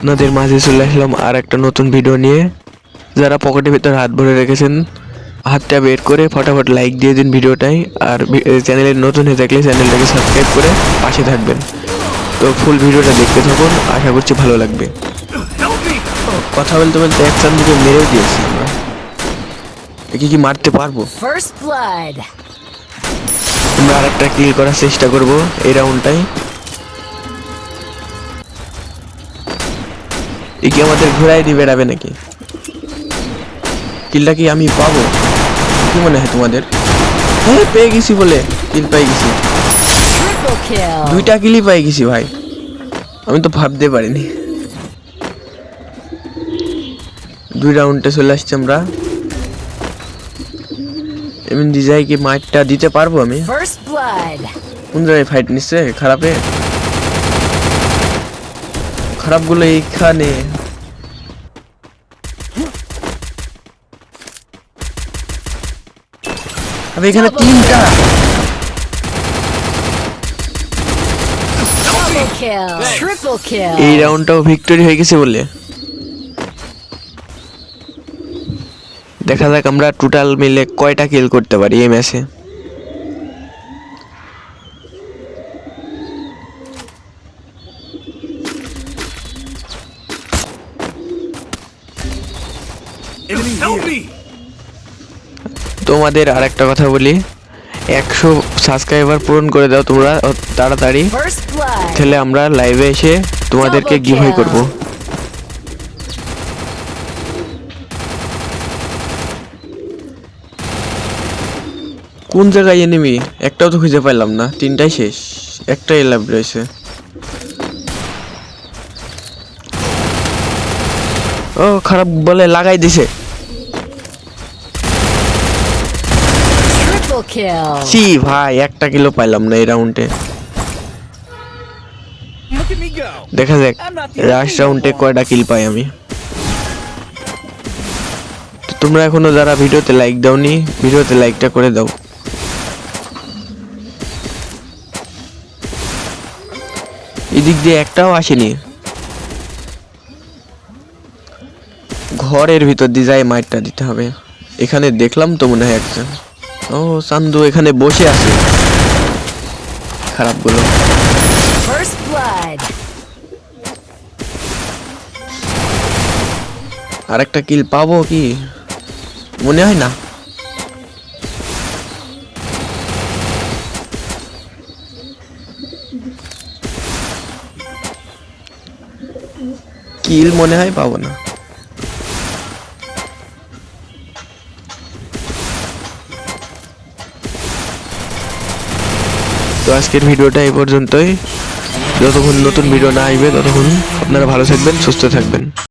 আপনাদের মাঝে চলে আসলাম আর একটা নতুন ভিডিও নিয়ে। যারা পকেটের ভিতর হাত ভরে রেখেছেন হাতটা বের করে ফটাফট লাইক দিয়ে দিন ভিডিওটাই আর ভি- এ, চ্যানেলে নতুন হয়ে থাকলে চ্যানেলটাকে সাবস্ক্রাইব করে পাশে থাকবেন। তো ফুল ভিডিওটা দেখতে থাকুন আশা করছি ভালো লাগবে। কথা বলতে বলতে এক চান্দিকে মেরেও দিয়েছি আমরা। একে কি মারতে পারব। আমরা আরেকটা কিল করার চেষ্টা করব এই রাউন্ডটাই এ কি আমাদের ঘোরাই দিয়ে বেড়াবে নাকি? কিলটা কি আমি পাবো? কি মনে হয় তোমাদের? হ্যাঁ পেয়ে গেছি বলে কিল পাই গেছি। দুইটা কিলই পাই গেছি ভাই। আমি তো ভাবতে পারিনি। দুই রাউন্ডে চলে আসছি আমরা। এমনি যাই কি মাইটটা দিতে পারব আমি? কোন জায়গায় ফাইট নিচ্ছে? খারাপে? খারাপগুলো এইখানে। আবে এখানে তিনটা. এই রাউন্ডটাও ভিক্টরি হয়ে গেছে বলে দেখা যাক আমরা টোটাল মিলে কয়টা কিল করতে পারি এই ম্যাচে তোমাদের আর একটা কথা বলি। একশো সাবস্ক্রাইবার পূরণ করে দাও তোমরা তাড়াতাড়ি। তাহলে আমরা লাইভে এসে তোমাদেরকে গিভওয়ে করব। কোন জায়গায় এনিমি একটাও তো খুঁজে পাইলাম না। তিনটাই শেষ। একটাই লাভ রয়েছে। ও খারাপ বলে লাগাই দিছে। সি ভাই একটা কিলো পাইলাম না এই রাউন্ডে! দেখা যাক লাস্ট রাউন্ডে কয়টা কিল পাই আমি। তোমরা এখনও যারা ভিডিওতে লাইক দাওনি ভিডিওতে লাইকটা করে দাও। এদিক দিয়ে একটাও আসেনি। ঘরের ভিতর দিয়ে যাই মাইটটা দিতে হবে। এখানে দেখলাম তো মনে হয় একজন। ও চান্দু এখানে বসে আছে। খারাপ বলো। আর একটা কিল পাবো কি? মনে হয় না। কিল মনে হয় পাবো না। তো আজকের ভিডিওটা এই পর্যন্তই। যতক্ষণ নতুন ভিডিও না আসবে, ততক্ষণ আপনারা ভালো থাকবেন, সুস্থ থাকবেন।